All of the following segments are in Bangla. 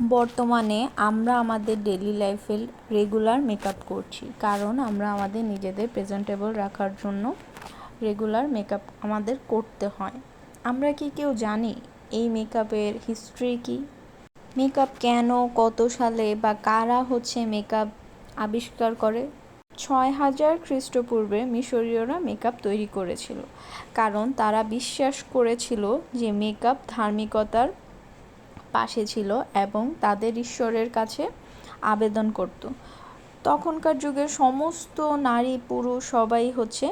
বর্তমানে আমরা আমাদের ডেলি লাইফে রেগুলার মেকআপ করছি। কারণ আমরা আমাদের নিজেদের প্রেজেন্টেবল রাখার জন্য রেগুলার মেকআপ আমাদের করতে হয়। আমরা কি কেউ জানি এই মেকআপের হিস্ট্রি কি? মেকআপ কেন, কত সালে বা কারা হচ্ছে মেকআপ আবিষ্কার করে? ছয় হাজার খ্রিস্টপূর্বে মিশরীয়রা মেকআপ তৈরি করেছিল। কারণ তারা বিশ্বাস করেছিল যে মেকআপ ধার্মিকতার পাশে ছিল এবং তাদের ঈশ্বরের কাছে আবেদন করত। তখনকার যুগের সমস্ত নারী পুরুষ সবাই হচ্ছে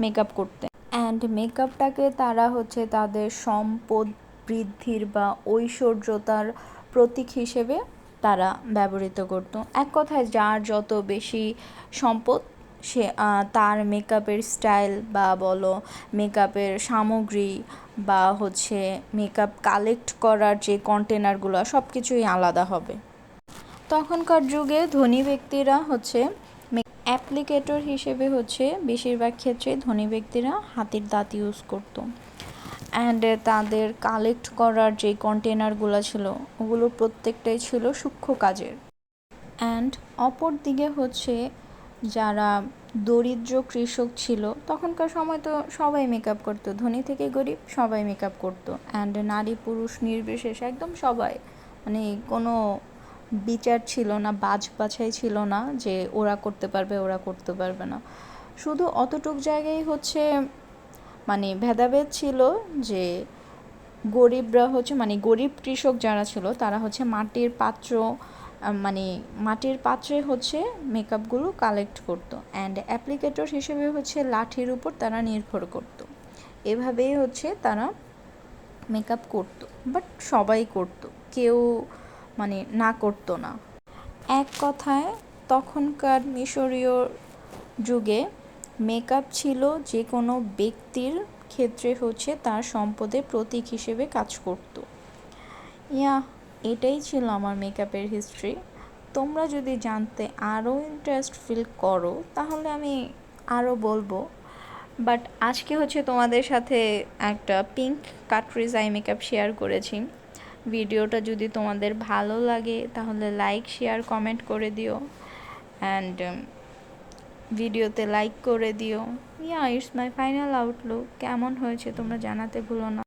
মেকআপ করতে অ্যান্ড মেকআপটাকে তারা হচ্ছে তাদের সম্পদ বৃদ্ধির বা ঐশ্বর্যতার প্রতীক হিসেবে তারা ব্যবহৃত করত। এক কথায় যার যত বেশি সম্পদ সে তার মেকআপের স্টাইল বা বলো মেকআপের সামগ্রী বা হচ্ছে মেকআপ কালেক্ট করার যে কন্টেনারগুলো সব কিছুই আলাদা হবে। তখনকার যুগে ধনী ব্যক্তিরা হচ্ছে অ্যাপ্লিকেটর হিসেবে হচ্ছে বেশিরভাগ ক্ষেত্রে ধনী ব্যক্তিরা হাতের দাঁত ইউজ করতো। অ্যান্ড তাদের কালেক্ট করার যে কন্টেনারগুলো ছিল, ওগুলো প্রত্যেকটাই ছিল সূক্ষ্ম কাজের। অ্যান্ড অপর দিকে হচ্ছে যারা দরিদ্র কৃষক ছিল, তখনকার সময় তো সবাই মেকআপ করতো। ধনী থেকে গরিব সবাই মেকআপ করতো। অ্যান্ড নারী পুরুষ নির্বিশেষে একদম সবাই। মানে কোনো বিচার ছিল না, বাজ বাছাই ছিল না যে ওরা করতে পারবে, ওরা করতে পারবে না। শুধু অতটুক জায়গায় হচ্ছে মানে ভেদাভেদ ছিল যে গরিবরা হচ্ছে মানে গরিব কৃষক যারা ছিল, তারা হচ্ছে মাটির পাত্র মানে মাটির পাত্রে হচ্ছে মেকআপগুলো কালেক্ট করতো অ্যান্ড অ্যাপ্লিকেটর হিসেবে হচ্ছে লাঠির উপর তারা নির্ভর করতো। এভাবেই হচ্ছে তারা মেকআপ করতো বাট সবাই করতো, কেউ মানে না করতো না। এক কথায়, তখনকার মিশরীয় যুগে মেকআপ ছিল যে কোনো ব্যক্তির ক্ষেত্রে হচ্ছে তার সম্পদের প্রতীক হিসেবে কাজ করতো। ইয়া এটাই ছিল আমার মেকআপের হিস্ট্রি তোমরা যদি জানতে আরও ইন্টারেস্ট ফিল করো, তাহলে আমি আরও বলব। বাট আজকে হচ্ছে তোমাদের সাথে একটা pink cut crease eye makeup share করেছি। ভিডিওটা যদি তোমাদের ভালো লাগে, তাহলে লাইক শেয়ার কমেন্ট করে দিও। অ্যান্ড ভিডিওতে লাইক করে দিও। Yeah it's my final outlook কেমন হয়েছে তোমরা জানাতে ভুলো না।